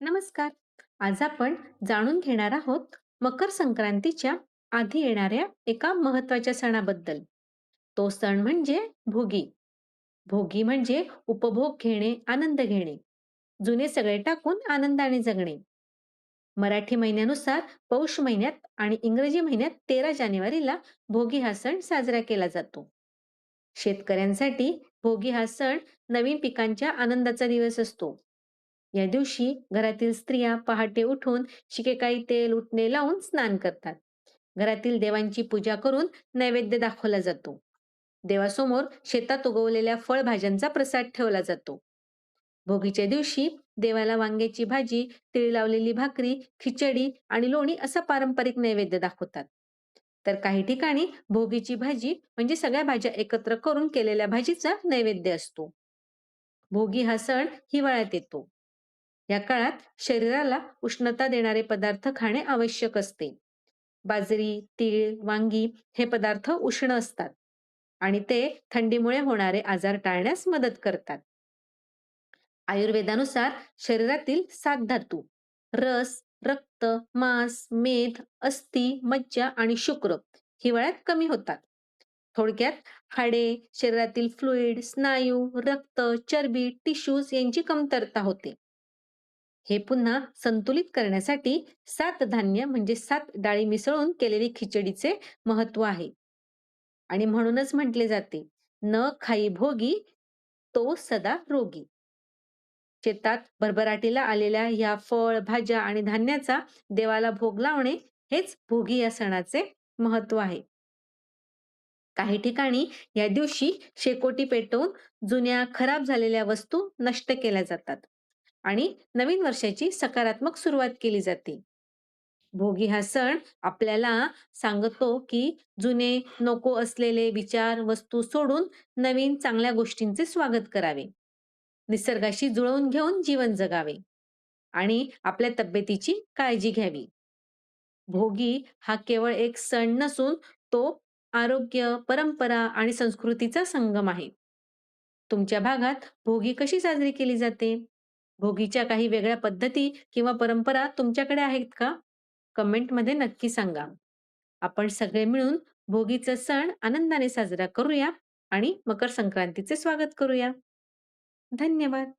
नमस्कार. आज आपण जाणून घेणार आहोत मकर संक्रांतीच्या आधी येणाऱ्या एका महत्त्वाच्या सणाबद्दल. तो सण म्हणजे भोगी. भोगी म्हणजे उपभोग घेणे आनंद घेणे. जुने सगळे टाकून आनंदाने जगणे. मराठी महिन्यानुसार पौष महिन्यात आणि इंग्रजी महिन्यात तेरा जानेवारीला भोगी हा सण साजरा केला जातो. शेतकऱ्यांसाठी भोगी हा सण नवीन पिकांच्या आनंदाचा दिवस असतो. या दिवशी घरातील स्त्रिया पहाटे उठून शिकेकाई तेल उठणे लावून स्नान करतात. घरातील देवांची पूजा करून नैवेद्य दाखवला जातो. देवासमोर शेतात उगवलेल्या फळभाज्यांचा प्रसाद ठेवला जातो. भोगीच्या दिवशी देवाला वांग्याची भाजी तिळ लावलेली भाकरी खिचडी आणि लोणी असा पारंपरिक नैवेद्य दाखवतात. तर काही ठिकाणी भोगीची भाजी म्हणजे सगळ्या भाज्या एकत्र करून केलेल्या भाजीचा नैवेद्य असतो. भोगी हा सण हिवाळ्यात येतो. या काळात शरीराला उष्णता देणारे पदार्थ खाणे आवश्यक असते. बाजरी तीळ वांगी हे पदार्थ उष्ण असतात आणि ते थंडीमुळे होणारे आजार टाळण्यास मदत करतात. आयुर्वेदानुसार शरीरातील सात धातू रस रक्त मांस मेध अस्थि मज्जा आणि शुक्र हिवाळ्यात कमी होतात. थोडक्यात हाडे शरीरातील फ्लुइड स्नायू रक्त चरबी टिश्यूज यांची कमतरता होते. हे पुन्हा संतुलित करण्यासाठी सात धान्य म्हणजे सात डाळी मिसळून केलेली खिचडीचे महत्त्व आहे. आणि म्हणूनच म्हटले जाते न खाई भोगी तो सदा रोगी. शेतात भरभराटीला आलेल्या ह्या फळ भाज्या आणि धान्याचा देवाला भोग लावणे हेच भोगी या सणाचे महत्त्व आहे. काही ठिकाणी या दिवशी शेकोटी पेटवून जुन्या खराब झालेल्या वस्तू नष्ट केल्या जातात. आणि नवीन वर्षाची सकारात्मक सुरुवात केली जाते. भोगी हा सण आपल्याला सांगतो की जुने नको असलेले विचार वस्तू सोडून नवीन चांगल्या गोष्टींचे स्वागत करावे. निसर्गाशी जुळवून घेऊन जीवन जगावे आणि आपल्या तब्येतीची काळजी घ्यावी. भोगी हा केवळ एक सण नसून तो आरोग्य परंपरा आणि संस्कृतीचा संगम आहे. तुमच्या भागात भोगी कशी साजरी केली जाते? भोगीच्या काही वेगळ्या पद्धती किंवा परंपरा तुमच्याकडे आहेत का? कमेंटमध्ये नक्की सांगा. आपण सगळे मिळून भोगीचा सण आनंदाने साजरा करूया आणि मकर संक्रांतीचे स्वागत करूया. धन्यवाद.